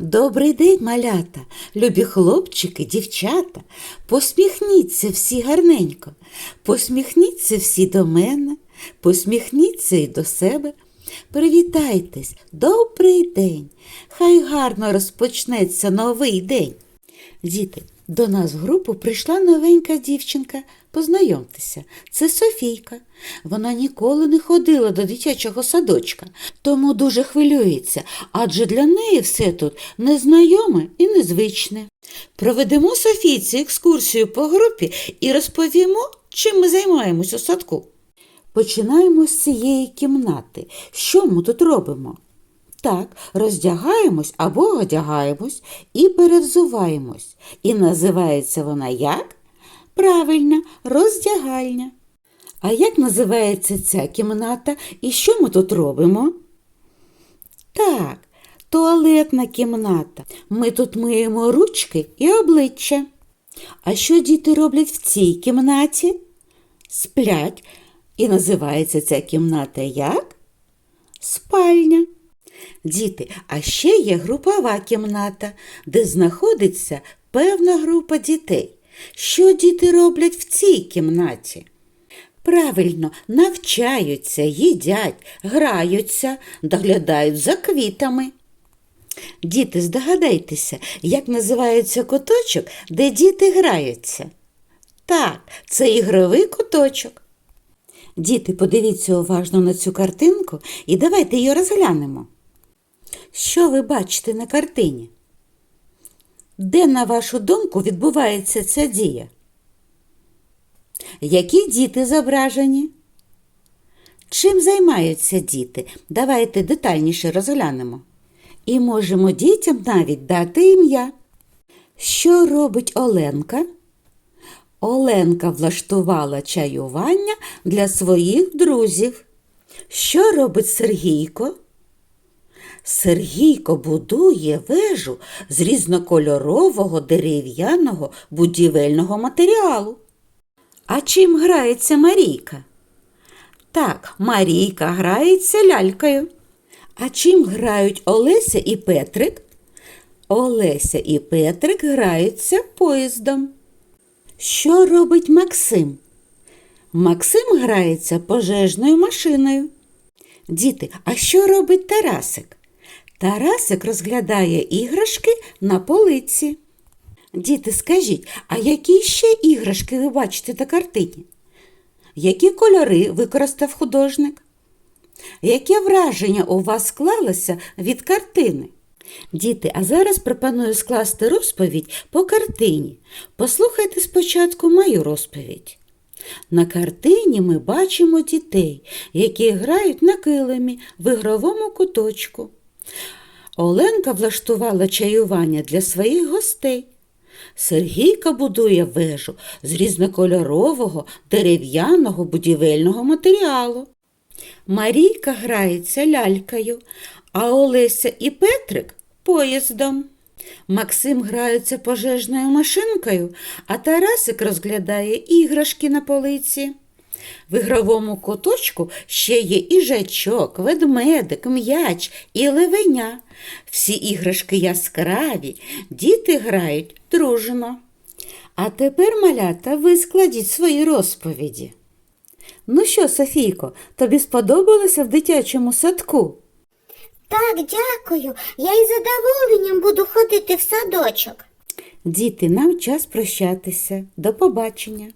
Добрий день, малята, любі хлопчики, дівчата. Посміхніться всі гарненько, посміхніться всі до мене, посміхніться і до себе. Привітайтесь, добрий день. Хай гарно розпочнеться новий день. Діти, до нас в групу прийшла новенька дівчинка. Познайомтеся, це Софійка. Вона ніколи не ходила до дитячого садочка, тому дуже хвилюється, адже для неї все тут незнайоме і незвичне. Проведемо Софійці екскурсію по групі і розповімо, чим ми займаємось у садку. Починаємо з цієї кімнати. Що ми тут робимо? Так, роздягаємось або одягаємось і перевзуваємось. І називається вона як? Правильно, роздягальня. А як називається ця кімната і що ми тут робимо? Так, туалетна кімната. Ми тут миємо ручки і обличчя. А що діти роблять в цій кімнаті? Сплять. І називається ця кімната як? Спальня. Діти, а ще є групова кімната, де знаходиться певна група дітей. Що діти роблять в цій кімнаті? Правильно, навчаються, їдять, граються, доглядають за квітами. Діти, здогадайтеся, як називається куточок, де діти граються? Так, це ігровий куточок. Діти, подивіться уважно на цю картинку і давайте її розглянемо. Що ви бачите на картині? Де, на вашу думку, відбувається ця дія? Які діти зображені? Чим займаються діти? Давайте детальніше розглянемо. І можемо дітям навіть дати ім'я. Що робить Оленка? Оленка влаштувала чаювання для своїх друзів. Що робить Сергійко? Сергійко будує вежу з різнокольорового дерев'яного будівельного матеріалу. А чим грається Марійка? Так, Марійка грається лялькою. А чим грають Олеся і Петрик? Олеся і Петрик граються поїздом. Що робить Максим? Максим грається пожежною машиною. Діти, а що робить Тарасик? Тарасик розглядає іграшки на полиці. Діти, скажіть, а які ще іграшки ви бачите на картині? Які кольори використав художник? Яке враження у вас склалося від картини? Діти, а зараз пропоную скласти розповідь по картині. Послухайте спочатку мою розповідь. На картині ми бачимо дітей, які грають на килимі в ігровому куточку. Оленка влаштувала чаювання для своїх гостей. Сергійка будує вежу з різнокольорового дерев'яного будівельного матеріалу. Марійка грається лялькою, а Олеся і Петрик поїздом. Максим грається пожежною машинкою, а Тарасик розглядає іграшки на полиці. В ігровому куточку ще є іжачок, ведмедик, м'яч і левеня. Всі іграшки яскраві, діти грають дружно. А тепер, малята, ви складіть свої розповіді. Ну що, Софійко, тобі сподобалося в дитячому садку? Так, дякую. Я із задоволенням буду ходити в садочок. Діти, нам час прощатися. До побачення.